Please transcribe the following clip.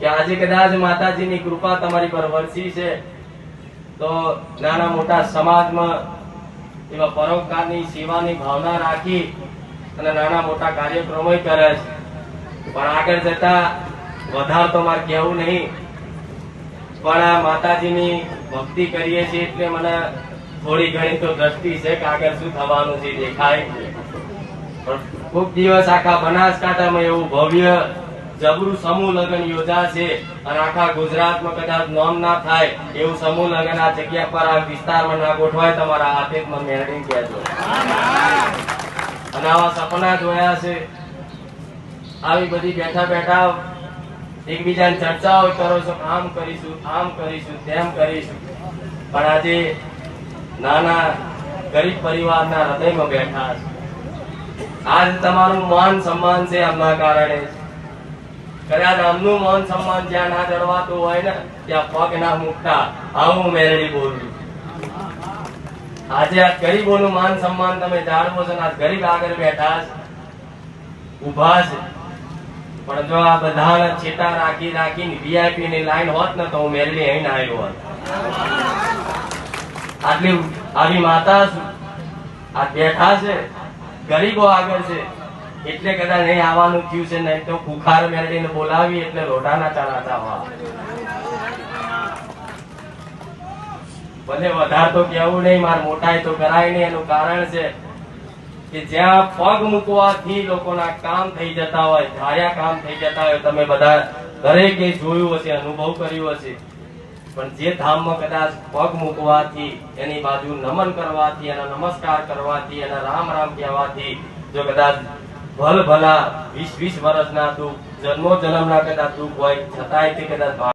કે આજે કદાચ માતાજીની કૃપા તમારી પર વરસી છે, તો નાના મોટા સમાજમાં એવા પરોપકારની સેવાની ભાવના રાખી અને નાના મોટા કાર્યક્રમો કરે છે. પણ આગળ જતા વધારે તો મારે કહેવું નહીં, પણ આ માતાજીની ભક્તિ કરીએ છીએ એટલે મને થોડી ઘણી તો દ્રષ્ટિ છે કે આગળ શું થવાનું છે દેખાય. પણ ખૂબ દિવસ આખા બનાસકાંઠામાં એવું ભવ્ય જબરું સમૂહ લગ્ન યોજાશે અને આખા ગુજરાતમાં કદાચ નોમ ના થાય એવું સમૂહ લગ્ન આ જગ્યા પર, આ વિસ્તારમાં ના ગોઠવાય તમારા હાથે મેળવી કહેજો. અને આવા સપના જોયા છે. આવી બધી બેઠા બેઠા એકબીજાની ચર્ચાઓ કરો છો, આમ કરીશું આમ કરીશું, તેમ કરીશું. પણ આજે નાના ગરીબ પરિવારના હૃદયમાં બેઠા છે. આજ તમારું માન સન્માન છે એમના કારણે. કદાચ આમનું મન સન્માન જ્યાં ના જળવાતું હોય ને, ત્યાં પગ ના મૂકતા. આવું મેરડી બોલું આજે આ ગરીબોનું માન સન્માન તમે જાળવો છો આ ગરીબ આગળ બેઠા ઊભા છે. પણ જો આ બધાને છેટા રાખી રાખીને વીઆઈપી ની લાઈન હોત ને, તો હું મેરડી અહીં આવ્યો હોત. આટલી આવી માતા. આ બેઠા છે. ગરીબો આગળ છે. એટલે કદાચ નહીં આવવાનું થયું છે, નહીં તો ખુખાર મેળવીને બોલાવી એટલે લોટાના ચલાતા હોવા. ભલે વધારે તો કેવું નહીં, માર મોટાય તો કરાય નહીં, એનું કારણ છે કે જ્યાં પગ મૂકવાથી લોકોના કામ થઈ જતા હોય, ધાર્યા કામ થઈ જતા હોય, તમે બધા દરેકે જોયું હશે, અનુભવ કર્યો હશે. પણ જે ધામમાં કદાચ પગ મૂકવાથી, એની બાજુ નમન કરવાથી, એના નમસ્કાર કરવાથી, એના રામ રામ કહેવાથી, જો કદાચ ભલ ભલા વીસ વીસ વર્ષના દુઃખ જન્મો જન્મના કદાચ દુઃખ હોય છતાંય તે કદાચ